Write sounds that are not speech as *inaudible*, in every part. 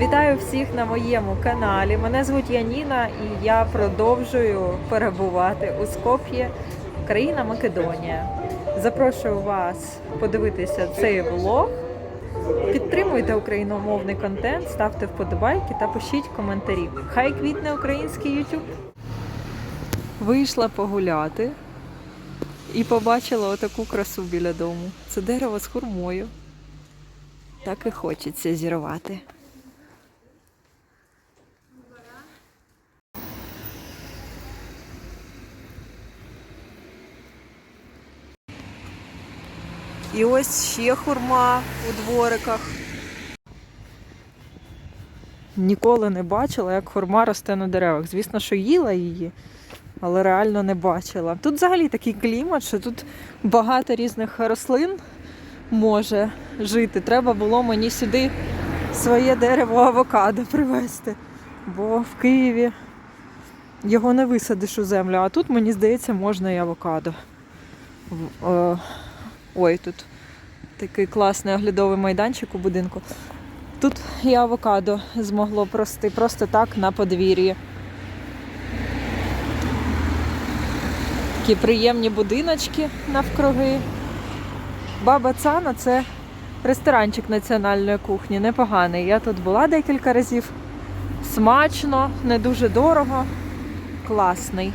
Вітаю всіх на моєму каналі. Мене звуть Яніна і я продовжую перебувати у Скоп'ї, країна Македонія. Запрошую вас подивитися цей влог. Підтримуйте україномовний контент, ставте вподобайки та пишіть коментарі. Хай квітне український YouTube. Вийшла погуляти і побачила отаку красу біля дому. Це дерево з хурмою. Так і хочеться зірвати. І ось ще хурма у двориках. Ніколи не бачила, як хурма росте на деревах. Звісно, що їла її, але реально не бачила. Тут взагалі такий клімат, що тут багато різних рослин може жити. Треба було мені сюди своє дерево авокадо привезти. Бо в Києві його не висадиш у землю, а тут, мені здається, можна і авокадо. Е, Ой, тут такий класний оглядовий майданчик у будинку. Тут і авокадо змогло прости просто так на подвір'ї. Такі приємні будиночки навкруги. Баба Цана це ресторанчик національної кухні, непоганий. Я тут була декілька разів. Смачно, не дуже дорого, класний.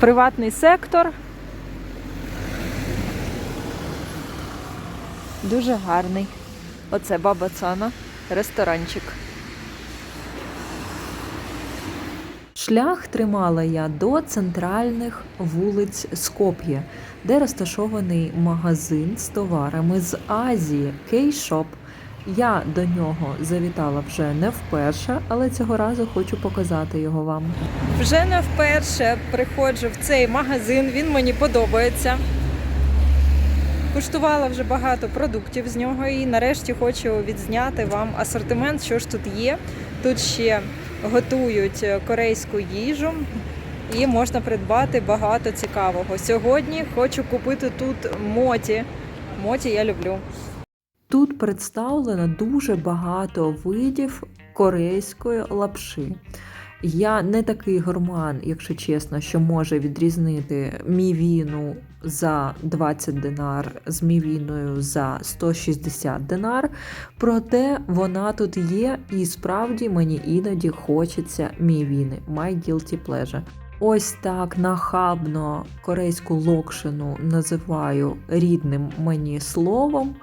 Приватний сектор. Дуже гарний. Оце баба Цана, ресторанчик. Шлях тримала я до центральних вулиць Скоп'є, де розташований магазин з товарами з Азії Кей-Шоп. Я до нього завітала вже не вперше, але цього разу хочу показати його вам. Вже не вперше приходжу в цей магазин, він мені подобається. Куштувала вже багато продуктів з нього і нарешті хочу відзняти вам асортимент, що ж тут є. Тут ще готують корейську їжу і можна придбати багато цікавого. Сьогодні хочу купити тут моті. Моті я люблю. Тут представлено дуже багато видів корейської лапши. Я не такий гурман, якщо чесно, що може відрізнити мівіну за 20 динар з мівіною за 160 динар. Проте вона тут є, і справді мені іноді хочеться мівіни. My guilty pleasure. Ось так нахабно корейську локшину називаю рідним мені словом.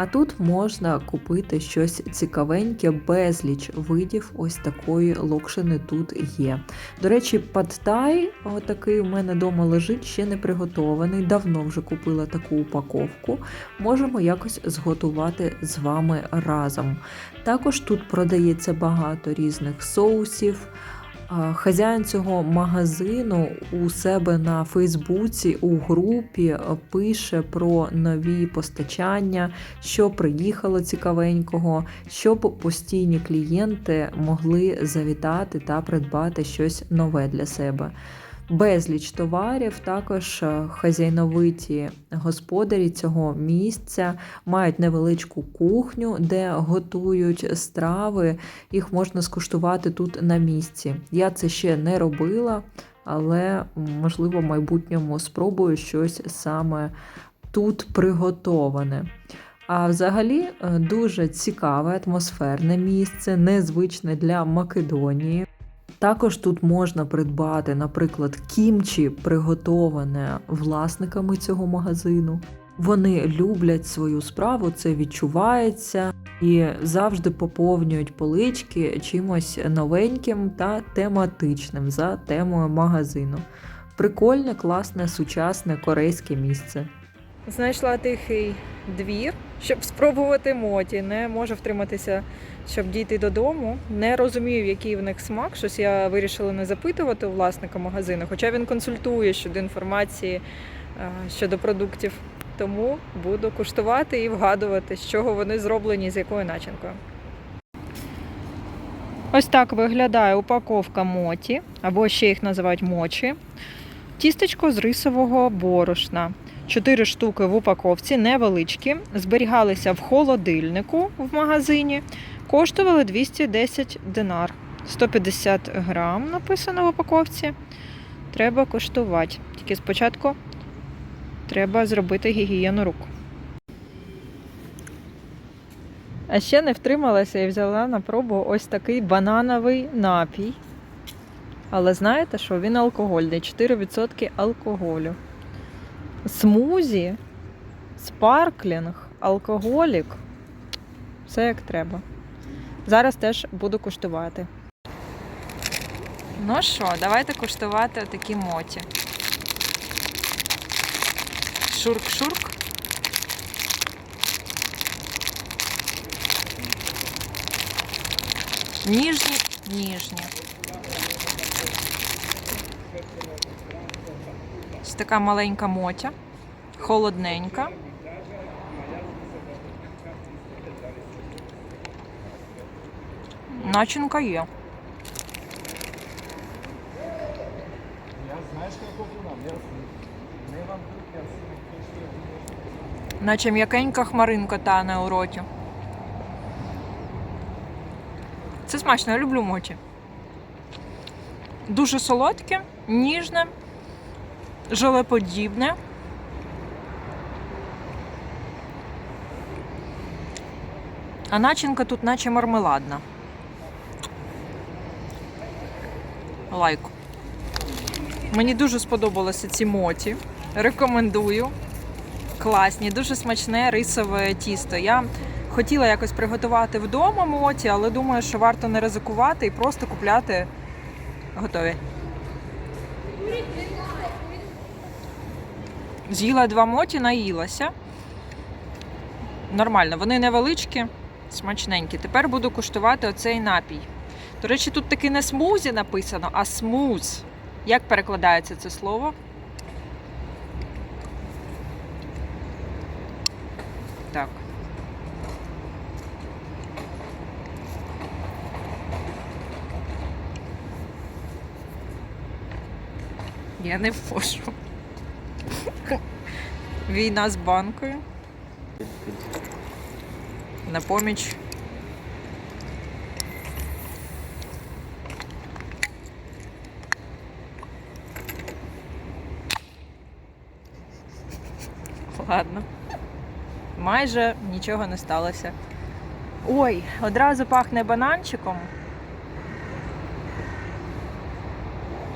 А тут можна купити щось цікавеньке, безліч видів ось такої локшини тут є. До речі, падтай, отакий у мене вдома лежить, ще не приготований. Давно вже купила таку упаковку. Можемо якось зготувати з вами разом. Також тут продається багато різних соусів. Хазяїн цього магазину у себе на Фейсбуці у групі е, пише про нові постачання, що приїхало цікавенького, щоб постійні клієнти могли завітати та придбати щось нове для себе. Безліч товарів, також е, хазяйновиті господарі цього місця мають невеличку кухню, де готують страви їх можна скуштувати тут на місці. Я це ще не робила, але можливо в майбутньому спробую щось саме тут приготоване. А взагалі е, дуже цікаве атмосферне місце, незвичне для Македонії. Також тут можна придбати, наприклад, кімчі, приготоване власниками цього магазину. Вони люблять свою справу, це відчувається і завжди поповнюють полички чимось новеньким та тематичним за темою магазину. Прикольне, класне, сучасне корейське місце. Знайшла тихий двір, щоб спробувати моті. Не можу втриматися, щоб дійти додому. Не розумію, який в них смак. Щось я вирішила не запитувати у власника магазину, хоча він консультує щодо інформації е, щодо продуктів. Тому буду куштувати і вгадувати, з чого вони зроблені, з якою начинкою. Ось так виглядає упаковка моті, або ще їх називають мочі. Тістечко з рисового борошна. 4 штуки в упаковці, невеличкі, зберігалися в холодильнику в магазині, коштували 210 динар. 150 грам написано в упаковці. Треба коштувати. Тільки спочатку треба зробити гігієну рук. А ще не втрималася і взяла на пробу ось такий банановий напій. Але знаєте що? Він алкогольний, 4% алкоголю. Смузі, спарклінг, алкоголік. Все як треба. Зараз теж буду куштувати. Ну що, давайте куштувати такі моті. Шурк-шурк. Ніжні, ніжні. Така маленька мотя, холодненька. Начинка є. Наче м'якенька хмаринка тане у роті. Це смачно, я люблю моті. Дуже солодке, ніжне, желеподібне. А начинка тут наче мармеладна. Лайк. Мені дуже сподобалися ці моті. Рекомендую. Класні, дуже смачне рисове тісто. Я хотіла якось приготувати вдома моті, але думаю, що варто не ризикувати і просто купляти готові. З'їла два моті, наїлася. Нормально, вони невеличкі, смачненькі. Тепер буду куштувати оцей напій. До речі, тут таки не смузі написано, а смуз. Як перекладається це слово? Так. Я не можу. Війна з банкою. На поміч. Ладно. Майже нічого не сталося. Ой, одразу пахне бананчиком.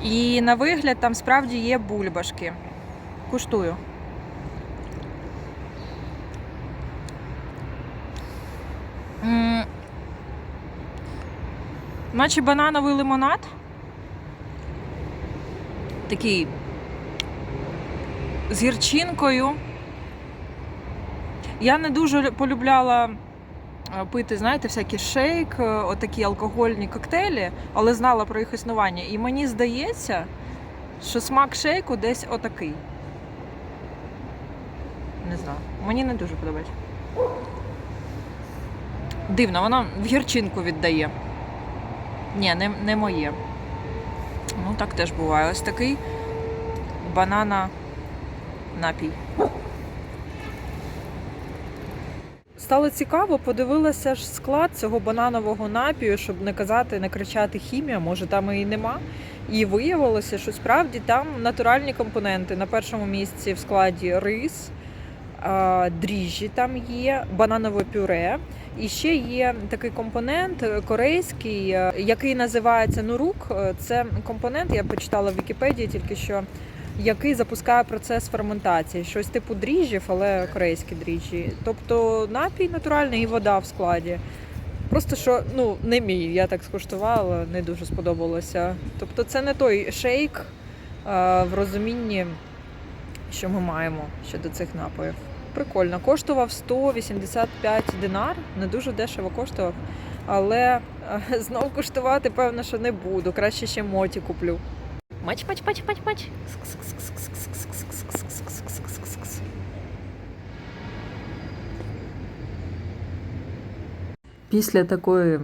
І на вигляд там справді є бульбашки. Куштую. Наче банановий лимонад. Такий з гірчинкою. Я не дуже полюбляла е, пити, знаєте, всякі шейк, е, отакі алкогольні коктейлі, але знала про їх існування. І мені здається, що смак шейку десь отакий. Не знаю. Мені не дуже подобається. Дивно, воно в гірчинку віддає. Ні, не, не моє. Ну, так теж буває. Ось такий банана напій. Стало цікаво, подивилася ж склад цього бананового напію, щоб не казати, не кричати хімія, може там і нема. І виявилося, що справді там натуральні компоненти. На першому місці в складі рис, дріжджі там є, бананове пюре. І ще є такий компонент корейський, е, який називається нурук. Е, Це компонент, я почитала в Вікіпедії тільки що, який запускає процес ферментації. Щось типу дріжджів, але корейські дріжджі. Тобто напій натуральний і вода в складі. Просто що ну не мій, я так скуштувала, не дуже сподобалося. Тобто, це не той шейк е, в розумінні, що ми маємо щодо цих напоїв. Прикольно, коштував 185 динар, не дуже дешево коштував, але е, *laughs* знов куштувати, певно, що не буду. Краще ще моті куплю. Мач, мач, мач, мач, мач. Після такої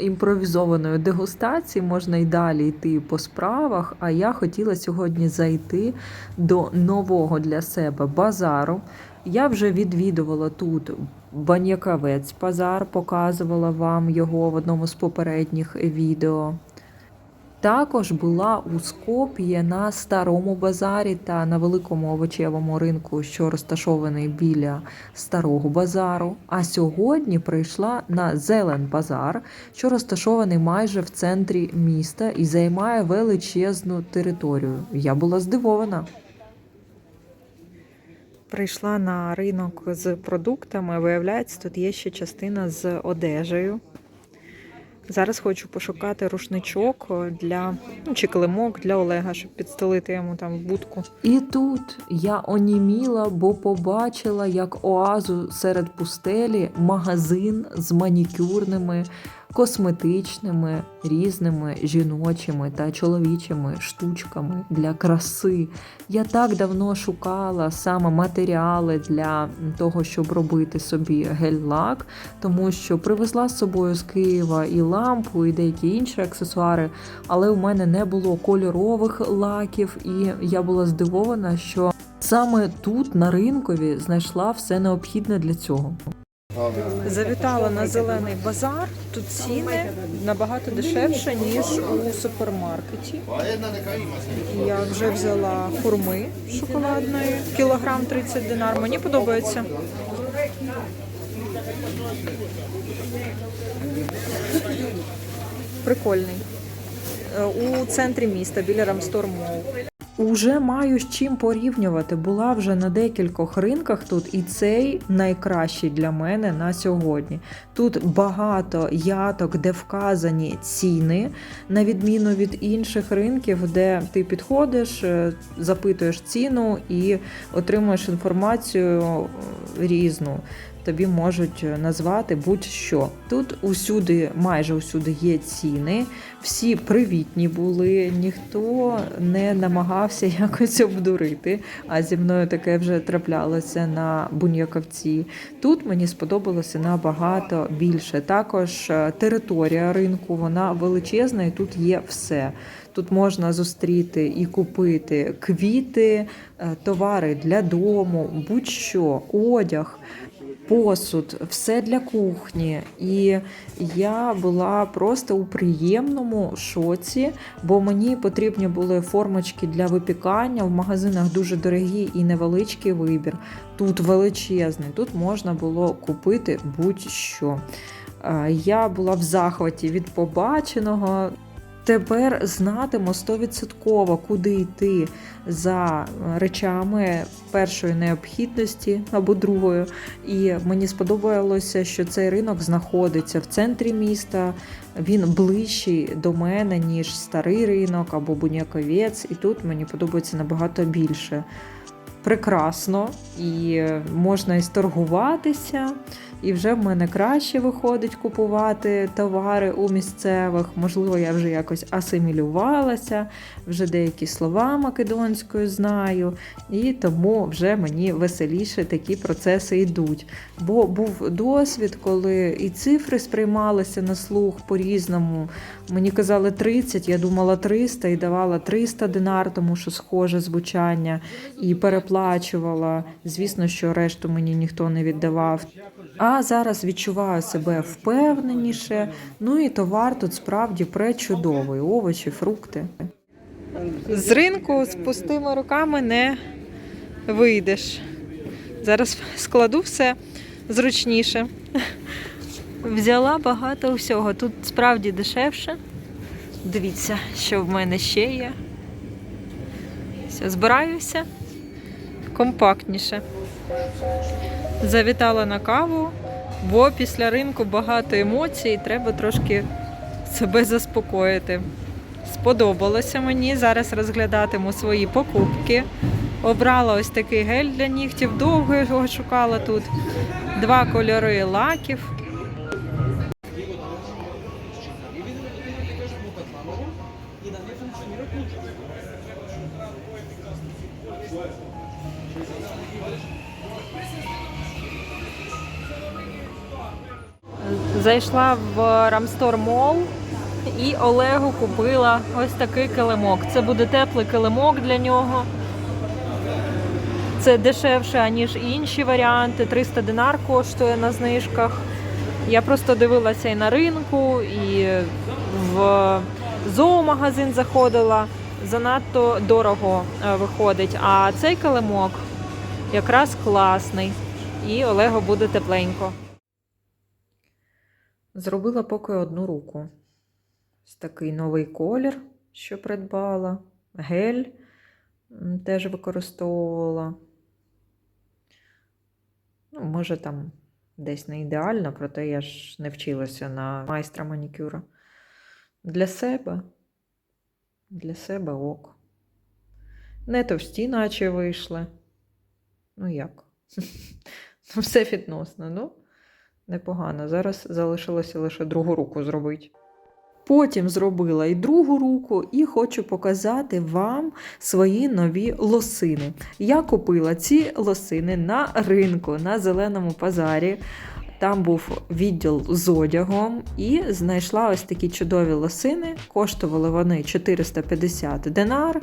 імпровізованої дегустації можна й далі йти по справах. А я хотіла сьогодні зайти до нового для себе базару. Я вже відвідувала тут Банякавець базар, показувала вам його в одному з попередніх відео. Також була у Скоп'є на старому базарі та на великому овочевому ринку, що розташований біля старого базару. А сьогодні прийшла на Зелен базар, що розташований майже в центрі міста і займає величезну територію. Я була здивована. Прийшла на ринок з продуктами. Виявляється, тут є ще частина з одежею. Зараз хочу пошукати рушничок для ну, чи килимок для Олега, щоб підстелити йому там в будку. І тут я оніміла, бо побачила, як оазу серед пустелі магазин з манікюрними, косметичними, різними жіночими та чоловічими штучками для краси. Я так давно шукала саме матеріали для того, щоб робити собі гель-лак, тому що привезла з собою з Києва і лампу, і деякі інші аксесуари, але у мене не було кольорових лаків, і я була здивована, що саме тут, на ринкові, знайшла все необхідне для цього. Завітала на зелений базар. Тут ціни набагато дешевше, ніж у супермаркеті. Я вже взяла хурми шоколадної, кілограм 30 динар. Мені подобається. Прикольний. Е, У центрі міста біля Рамстор Мол. Уже маю з чим порівнювати. Була вже на декількох ринках тут, і цей найкращий для мене на сьогодні. Тут багато яток, де вказані ціни, на відміну від інших ринків, де ти підходиш, е, запитуєш ціну і отримуєш інформацію е, різну. Тобі можуть назвати будь-що. Тут усюди, майже усюди є ціни, всі привітні були, ніхто не намагався *laughs* якось обдурити. А зі мною таке вже траплялося на Буньяковці. Тут мені сподобалося набагато більше. Також е, територія ринку вона величезна, і тут є все. Тут можна зустріти і купити квіти, е, товари для дому, будь-що, одяг посуд, все для кухні. І я була просто у приємному шоці, бо мені потрібні були формочки для випікання. В магазинах дуже дорогі і невеличкий вибір. Тут величезний, тут можна було купити будь-що. Е, Я була в захваті від побаченого. Тепер знатиму 100% куди йти за речами першої необхідності або другої. І мені сподобалося, що цей ринок знаходиться в центрі міста. Він ближчий до мене, ніж старий ринок або Буняковець, і тут мені подобається набагато більше. Прекрасно, і можна і сторгуватися, і вже в мене краще виходить купувати товари у місцевих. Можливо, я вже якось асимілювалася, вже деякі слова македонською знаю, і тому вже мені веселіше такі процеси йдуть. Бо був досвід, коли і цифри сприймалися на слух по-різному. Мені казали 30, я думала 300 і давала 300 динар, тому що схоже звучання, і переплачувала. Звісно, що решту мені ніхто не віддавав. А зараз відчуваю себе впевненіше. Ну і товар тут справді пречудовий. Овочі, фрукти. З ринку з пустими руками не вийдеш. Зараз складу все зручніше. Взяла багато всього. Тут справді дешевше. Дивіться, що в мене ще є. Все, збираюся компактніше. Завітала на каву, бо після ринку багато емоцій, треба трошки себе заспокоїти. Сподобалося мені. Зараз розглядатиму свої покупки. Обрала ось такий гель для нігтів, довго його шукала тут. Два кольори лаків. Зайшла в Рамстор Мол і Олегу купила ось такий килимок. Це буде теплий килимок для нього. Це дешевше, аніж інші варіанти. 300 динар коштує на знижках. Я просто дивилася і на ринку, і в зоомагазин заходила. Занадто дорого е, виходить. А цей килимок якраз класний. І Олегу буде тепленько. Зробила поки одну руку. Ось такий новий колір, що придбала. Гель теж використовувала. Ну, може, там десь не ідеально, проте я ж не вчилася на майстра манікюра. Для себе. Для себе ок. Не товсті, наче вийшли. Ну як? *laughs* Ну, все відносно, ну непогано. Зараз залишилося лише другу руку зробити. Потім зробила і другу руку, і хочу показати вам свої нові лосини. Я купила ці лосини на ринку на зеленому базарі. Там був відділ з одягом і знайшла ось такі чудові лосини. Коштували вони 450 динар.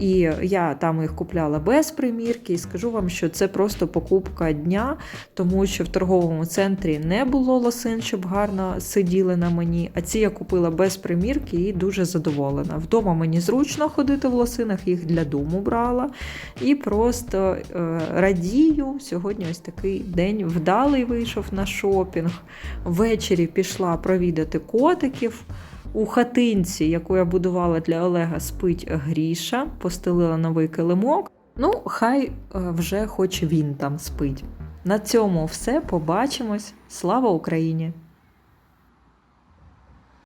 І я там їх купляла без примірки. І скажу вам, що це просто покупка дня, тому що в торговому центрі не було лосин, щоб гарно сиділи на мені. А ці я купила без примірки і дуже задоволена. Вдома мені зручно ходити в лосинах, їх для дому брала. І просто е, радію. Сьогодні ось такий день вдалий вийшов на шопінг. Ввечері пішла провідати котиків. У хатинці, яку я будувала для Олега, спить Гріша, постелила новий килимок. Ну, хай е, вже хоч він там спить. На цьому все. Побачимось. Слава Україні!